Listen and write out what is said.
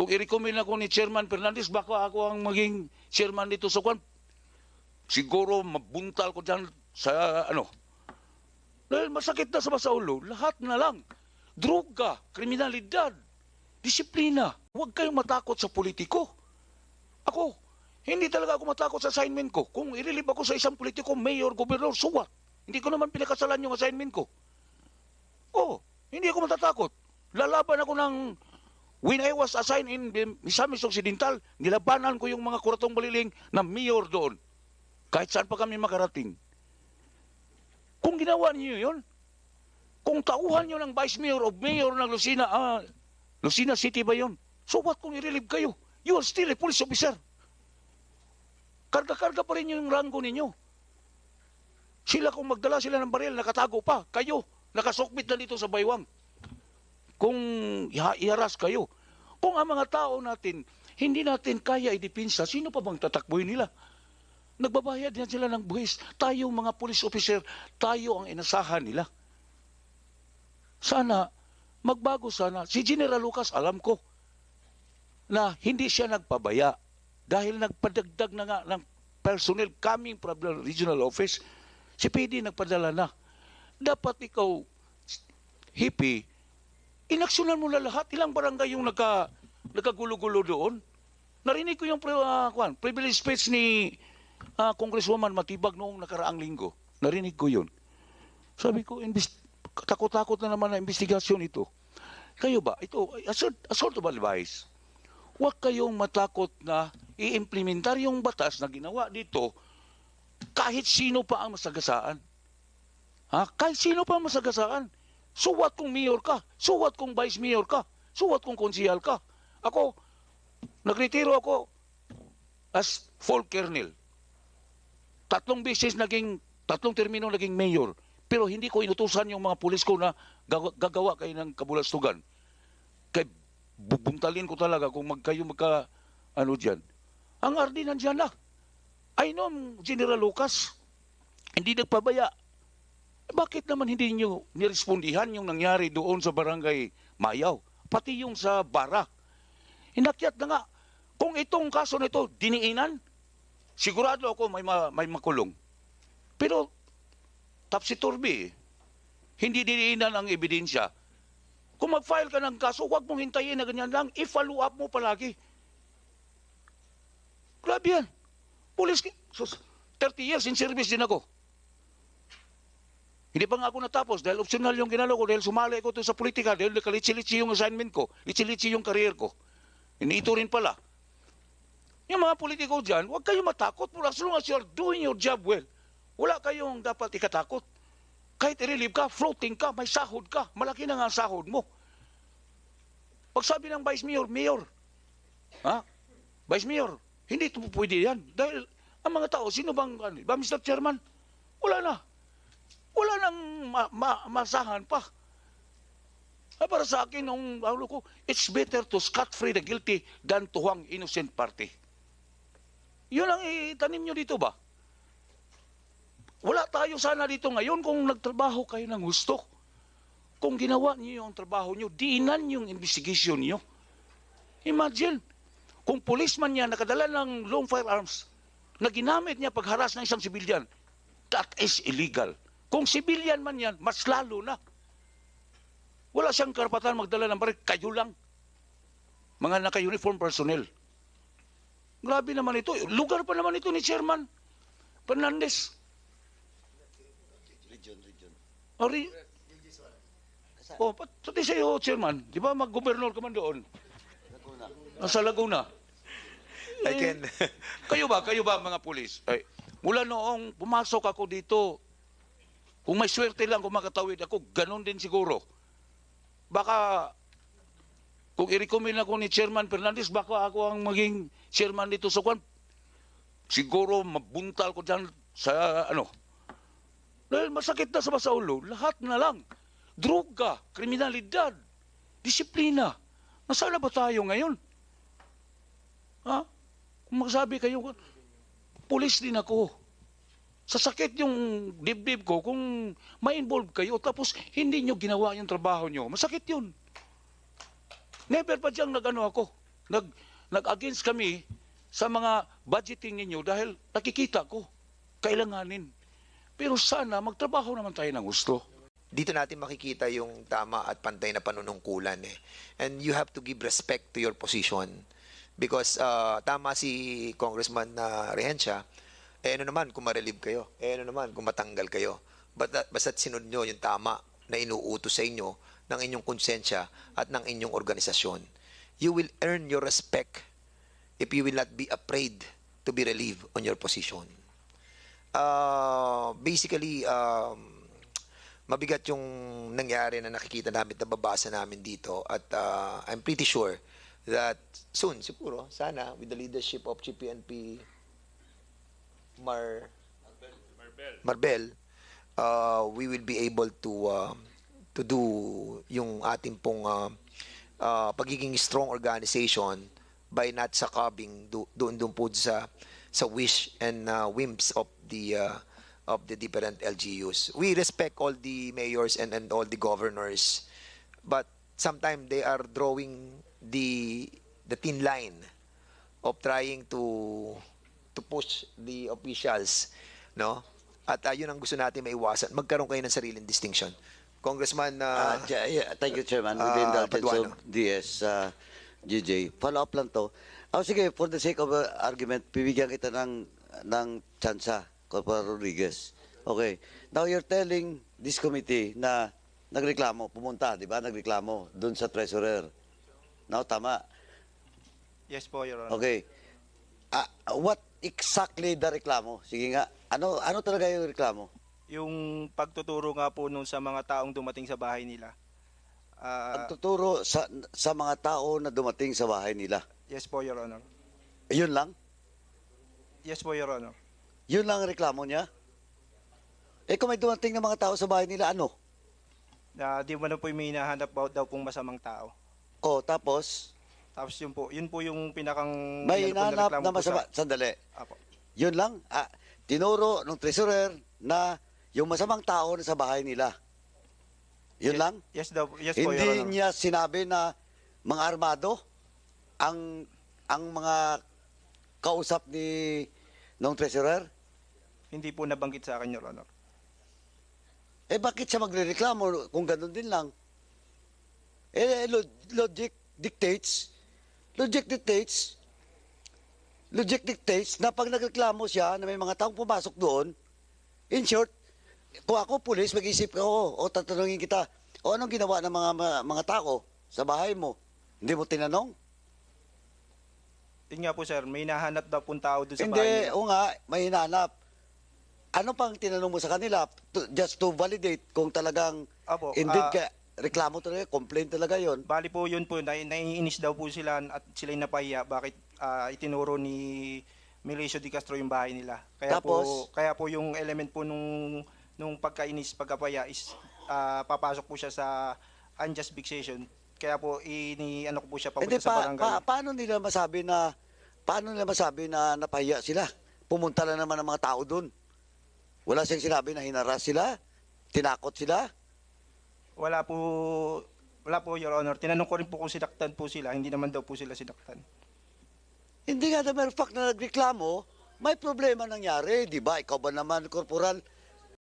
kung i-recommend ako ni Chairman Fernandez, baka ako ang maging chairman dito sa kwan. Siguro mabuntal ko dyan sa ano. Dahil masakit na sa sa ulo, lahat na lang. Droga, kriminalidad, disiplina. Huwag kayong matakot sa politiko. Ako, hindi talaga ako matakot sa assignment ko. Kung i-relieve ako sa isang politiko, mayor, gobernador, so what? Hindi ko naman pinakasalan yung assignment ko. Oh, hindi ako matatakot. Lalaban ako ng when I was assigned in Misamis Occidental, nilabanan ko yung mga kuratong baliling na mayor doon. Kahit saan pa kami makarating. Kung ginawa niyo yun, kung tauhan niyo ng vice mayor o mayor ng Lucina, ah, Lucina City ba yun? So what kung i-relieve kayo? You are still a police officer. Karga-karga pa rin yung ranggo ninyo. Sila kung magdala sila ng baril, nakatago pa. Kayo, nakasukbit na dito sa baywang. Kung iha- iharas kayo. Kung ang mga tao natin, hindi natin kaya idipinsa, sino pa bang tatakbuhin nila? Nagbabayad yan sila ng buwis. Tayo mga police officer, tayo ang inasahan nila. Sana, magbago sana. Si General Lucas, alam ko, na hindi siya nagpabaya dahil nagpadagdag na nga ng personnel coming from the regional office. Si PD nagpadala na. Dapat ikaw, hippie, inaksyonan mo na lahat. Ilang barangay yung nagka, nagkagulo-gulo doon? Narinig ko yung uh, kwan, privilege speech ni ah, Congresswoman Matibag noong nakaraang linggo. Narinig ko yun. Sabi ko, takot-takot na naman na investigasyon ito. Kayo ba? Ito, assault, assault of advice. Huwag kayong matakot na i-implementar yung batas na ginawa dito kahit sino pa ang masagasaan. Ha? Kahit sino pa ang masagasaan. So what kung mayor ka? So what kung vice mayor ka? So what kung konsihal ka? Ako, nagretiro ako as full colonel. Tatlong beses naging, tatlong termino naging mayor. Pero hindi ko inutusan yung mga pulis ko na gawa- gagawa kayo ng kabulastugan. Kay bubuntalin ko talaga kung mag kayo magka ano diyan. Ang RD nandiyan na. I know General Lucas. Hindi nagpabaya. Eh, Bakit naman hindi niyo nirespondihan yung nangyari doon sa barangay Mayaw? Pati yung sa Bara. Inakyat na nga. Kung itong kaso na ito, diniinan, sigurado ako may, ma- may makulong. Pero, tapsi-turbi, eh. hindi diniinan ang ebidensya. Kung mag-file ka ng kaso, huwag mong hintayin na ganyan lang. I-follow up mo palagi. Grabe yan. Police, ki- sus, 30 years in service din ako. Hindi pa nga ako natapos dahil optional yung ginalo ko dahil sumali ko to sa politika dahil nakalitsi-litsi yung assignment ko, litsi-litsi yung career ko. Iniito rin pala. Yung mga politiko dyan, huwag kayong matakot. As long as you're doing your job well, wala kayong dapat ikatakot. Kahit i-relieve ka, floating ka, may sahod ka, malaki na nga ang sahod mo. Pag sabi ng Vice Mayor, Mayor, ha? Vice Mayor, hindi ito pwede yan. Dahil ang mga tao, sino bang, ano, ba Mr. Chairman? Wala na. Wala nang ma- ma- masahan pa. Ah, para sa akin, nung ano ko, it's better to scot-free the guilty than to hang innocent party. Yun ang itanim nyo dito ba? Wala tayo sana dito ngayon kung nagtrabaho kayo ng gusto. Kung ginawa niyo yung trabaho niyo, diinan yung investigation niyo. Imagine, kung policeman niya nakadala ng long firearms na ginamit niya pagharas ng isang sibilyan, that is illegal. Kung sibilyan man yan, mas lalo na. Wala siyang karapatan magdala ng baril, kayo lang. Mga naka-uniform personnel. Grabe naman ito. Lugar pa naman ito ni Chairman Fernandez. Region, region. Ori, oh, pat- pati sa'yo, Chairman. Di ba mag-gobernur ka man doon? Laguna. Sa Laguna. I can. Kayo ba? Kayo ba mga pulis? Ay, mula noong pumasok ako dito, kung may swerte lang kung makatawid ako, ganun din siguro. Baka, kung i-recommend ako ni Chairman Fernandez, baka ako ang maging chairman dito sa kwan. Siguro mabuntal ko dyan sa ano. Dahil masakit na sa sa ulo, lahat na lang. Droga, kriminalidad, disiplina. Nasaan na ba tayo ngayon? Ha? Kung magsabi kayo, pulis din ako. Sasakit yung dibdib ko kung ma-involve kayo tapos hindi nyo ginawa yung trabaho nyo. Masakit yun. Never pa diyang nagano ako. nag nag-against kami sa mga budgeting ninyo dahil nakikita ko kailanganin. Pero sana magtrabaho naman tayo ng gusto. Dito natin makikita yung tama at pantay na panunungkulan eh. And you have to give respect to your position. Because uh, tama si Congressman na Rehencia, eh ano naman kung ma-relieve kayo, eh ano naman kung matanggal kayo. But, basta't sinunod nyo yung tama na inuutos sa inyo ng inyong konsensya at ng inyong organisasyon. You will earn your respect if you will not be afraid to be relieved on your position. Uh, basically, um, mabigat yung nangyari na nakikita namin, nababasa namin dito. At uh, I'm pretty sure that soon, siguro, sana, with the leadership of GPNP Mar Marbel, uh, we will be able to uh, to do yung ating pong uh, uh, pagiging strong organization by not succumbing do, doon doon po sa sa wish and uh, whims of the uh, of the different LGUs. We respect all the mayors and, and all the governors, but sometimes they are drawing the the thin line of trying to to push the officials, no? At uh, yun ang gusto natin maiwasan. Magkaroon kayo ng sariling distinction. Congressman uh, ja- yeah, thank you, Chairman. With ah, the Paduano. of DS, uh, GJ. Follow up lang to. Oh, sige, for the sake of uh, argument, bibigyan kita ng, ng tsansa, Corporal Rodriguez. Okay. Now, you're telling this committee na nagreklamo, pumunta, di ba? Nagreklamo doon sa treasurer. No, tama. Yes po, Your Honor. Okay. Ah, what exactly the reklamo? Sige nga. Ano ano talaga yung reklamo? Yung pagtuturo nga po nung sa mga taong dumating sa bahay nila. Ah, Pagtuturo sa sa mga tao na dumating sa bahay nila. yes po, Your Honor. Yun lang? Yes po, Your Honor. Yun lang ang reklamo niya? Eh kung may dumating na mga tao sa bahay nila, ano? Na di mo na po yung may hinahanap daw pong masamang tao. O tapos, Tapos yun po, yun po yung pinakang... may po, hinanap na po masama. sa- Sandali. Apo. Yun lang? Ah, tinuro ng treasurer na yung masamang tao na sa bahay nila. Yun Yes- lang? Yes, daw, yes po, Your Hindi Honor. niya sinabi na mga armado ang ang mga kausap ni ng treasurer? Hindi po nabanggit sa akin, Your Honor. Eh bakit siya magrereklamo kung ganun din lang? Eh lo- logic dictates, logic dictates, logic dictates na pag nagreklamo siya na may mga taong pumasok doon, in short, kung ako pulis, mag-isip ko, o tatanungin kita, o anong ginawa ng mga mga, mga tao sa bahay mo? Hindi mo tinanong? Yun nga po, sir, may hinahanap daw pong tao doon sa Hindi, bahay nila. o nga, may hinanap. Ano pang tinanong mo sa kanila? To- just to validate kung talagang Apo, indeed ah, ka, reklamo talaga, complaint talaga yon. Bali po yun po, na, naiinis daw po sila at sila napahiya bakit ah, itinuro ni Milicio Di Castro yung bahay nila. Kaya Tapos? po kaya po yung element po nung nung pagkainis, pagkapaya is ah, papasok po siya sa unjust vexation. Kaya po ini ano ko po siya Hindi papunta sa pa, barangay. pa- paano nila masabi na paano nila masabi na napahiya sila? Pumunta lang naman ang mga tao doon. Wala siyang sinabi na hinaras sila, tinakot sila. Wala po wala po your honor. Tinanong ko rin po kung sinaktan po sila, hindi naman daw po sila sinaktan. Hindi nga the mere fact na nagreklamo, may problema nangyari, di ba? Ikaw ba naman, korporal,